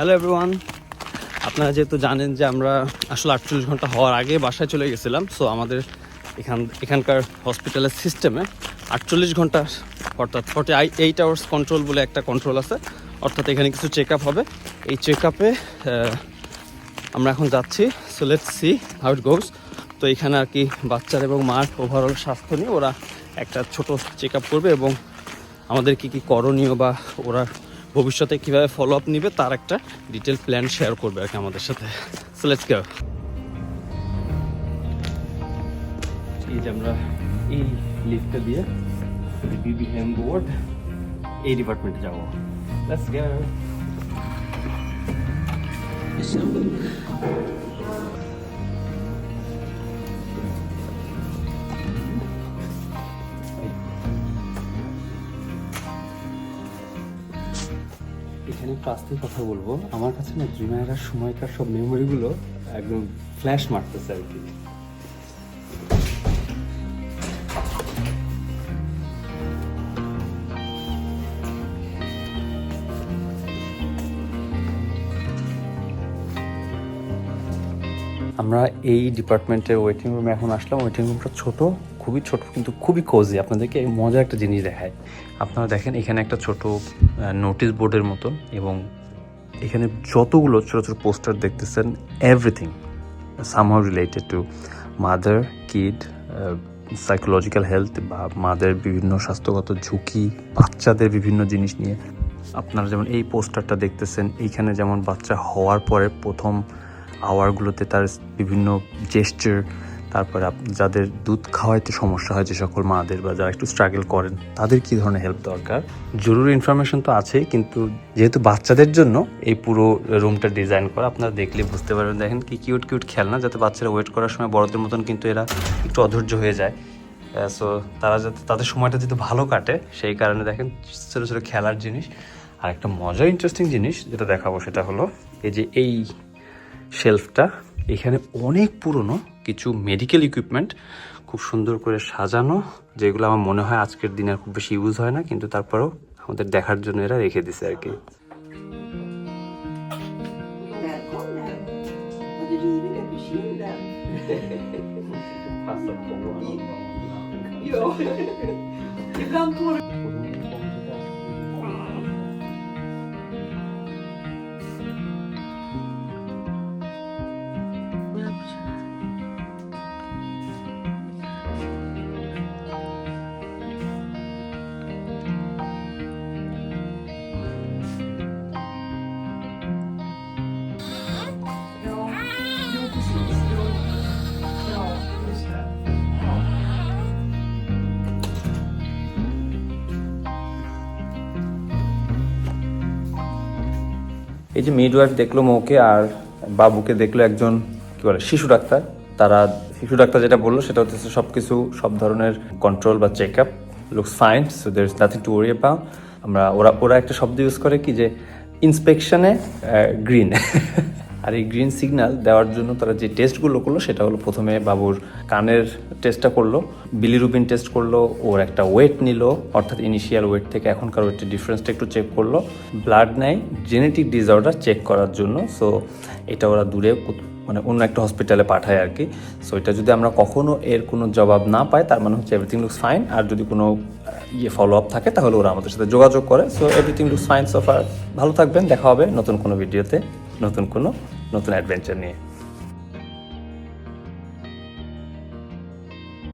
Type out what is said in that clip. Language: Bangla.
হ্যালো এভরিওয়ান আপনারা যেহেতু জানেন যে আমরা আসলে আটচল্লিশ ঘণ্টা হওয়ার আগে বাসায় চলে গেছিলাম সো আমাদের এখান এখানকার হসপিটালের সিস্টেমে আটচল্লিশ ঘণ্টা, অর্থাৎ ফর্টি এইট আওয়ার্স কন্ট্রোল বলে একটা কন্ট্রোল আছে। অর্থাৎ এখানে কিছু চেক আপ হবে। এই চেক আপে আমরা এখন যাচ্ছি so let's see how it goes তো এখানে আর কি বাচ্চার এবং মার ওভারঅল স্বাস্থ্য নিয়ে ওরা একটা ছোট চেক আপ করবে এবং আমাদের কি কি করণীয় বা ওরা ভবিষ্যতে কীভাবে ফলো আপ নিবে তার একটা ডিটেল প্ল্যান শেয়ার করবে আর কি আমাদের সাথে। সো লেটস গো এই যে আমরা এই লিফটটা দিয়ে বিবি হেম বোর্ড এই ডিপার্টমেন্টে যাব। লেটস গো এখানে একটু কথা বলব। আমার কাছে না জুনায়রার সময়কার সব মেমোরিগুলো একদম ফ্ল্যাশ মারতেছে আর কি। আমরা এই ডিপার্টমেন্টের ওয়েটিং রুমে এখন আসলাম। ওয়েটিং রুমটা ছোট। খুবই ছোট, কিন্তু খুবই কোজি আপনাদেরকে মজার একটা জিনিস দেখায় আপনারা দেখেন, এখানে একটা ছোট নোটিশ বোর্ডের মতন এবং এখানে যতগুলো ছোট ছোট পোস্টার দেখতেছেন everything somehow related to mother kid psychological health বা মাদের বিভিন্ন স্বাস্থ্যগত ঝুঁকি, বাচ্চাদের বিভিন্ন জিনিস নিয়ে। আপনারা যেমন এই পোস্টারটা দেখতেছেন, এইখানে যেমন বাচ্চা হওয়ার পরে প্রথম আওয়ারগুলোতে তার বিভিন্ন জেস্টার তারপরে যাদের দুধ খাওয়াইতে সমস্যা হয়, যে সকল মাদের বা যারা একটু স্ট্রাগল করেন, তাদের কী ধরনের হেল্প দরকার? জরুরি ইনফরমেশন তো আছেই, কিন্তু যেহেতু বাচ্চাদের জন্য এই পুরো রুমটা ডিজাইন করা, আপনারা দেখলে বুঝতে পারবেন। দেখেন কি কিউট কিউট খেলনা, যাতে বাচ্চারা ওয়েট করার সময় বড়দের মতন কিন্তু এরা একটু অধৈর্য হয়ে যায়। সো তারা যাতে তাদের সময়টা যাতে ভালো কাটে, সেই কারণে দেখেন ছোটো ছোটো খেলার জিনিস। আর একটা মজার ইন্টারেস্টিং জিনিস যেটা দেখাবো সেটা হলো, এই যে এই শেলফটা এখানে অনেক পুরনো কিছু মেডিকেল ইকুইপমেন্ট খুব সুন্দর করে সাজানো যেগুলো আমার মনে হয় আজকের দিনে আর খুব বেশি ইউজ হয় না কিন্তু তারপরেও আমাদের দেখার জন্য এরা রেখে দিছে আর কি. Ibland går det... এই যে মিড মিডওয়াইফ দেখল মৌকে আর বাবুকে দেখল একজন, কি বলে, শিশু ডাক্তার। তারা শিশু ডাক্তার যেটা বলল সেটা হচ্ছে সব কিছু সব ধরনের কন্ট্রোল বা check up looks fine so there is nothing to worry about আমরা, ওরা ওরা একটা শব্দ ইউজ করে কি যে ইন্সপেকশনে গ্রিন আর এই গ্রিন সিগন্যাল দেওয়ার জন্য তারা যে টেস্টগুলো করল, সেটা হলো প্রথমে বাবুর কানের টেস্টটা করল বিলিরুবিন টেস্ট করল, ওর একটা ওয়েট নিল, অর্থাৎ ইনিশিয়াল ওয়েট থেকে এখনকার ওয়েটের ডিফারেন্সটা একটু চেক করল। ব্লাড নেয় জেনেটিক ডিসঅর্ডার চেক করার জন্য সো এটা ওরা দূরে মানে অন্য একটা হসপিটালে পাঠায় আর কি। সো এটা যদি আমরা কখনো এর কোনো জবাব না পাই, তার মানে হচ্ছে এভরিথিং লুকস ফাইন আর যদি কোনো ইয়ে ফলো আপ থাকে, তাহলে ওরা আমাদের সাথে যোগাযোগ করে। So everything looks fine so far ভালো থাকবেন, দেখা হবে নতুন কোনো ভিডিওতে নতুন কোনো নতুন অ্যাডভেঞ্চার নিয়ে।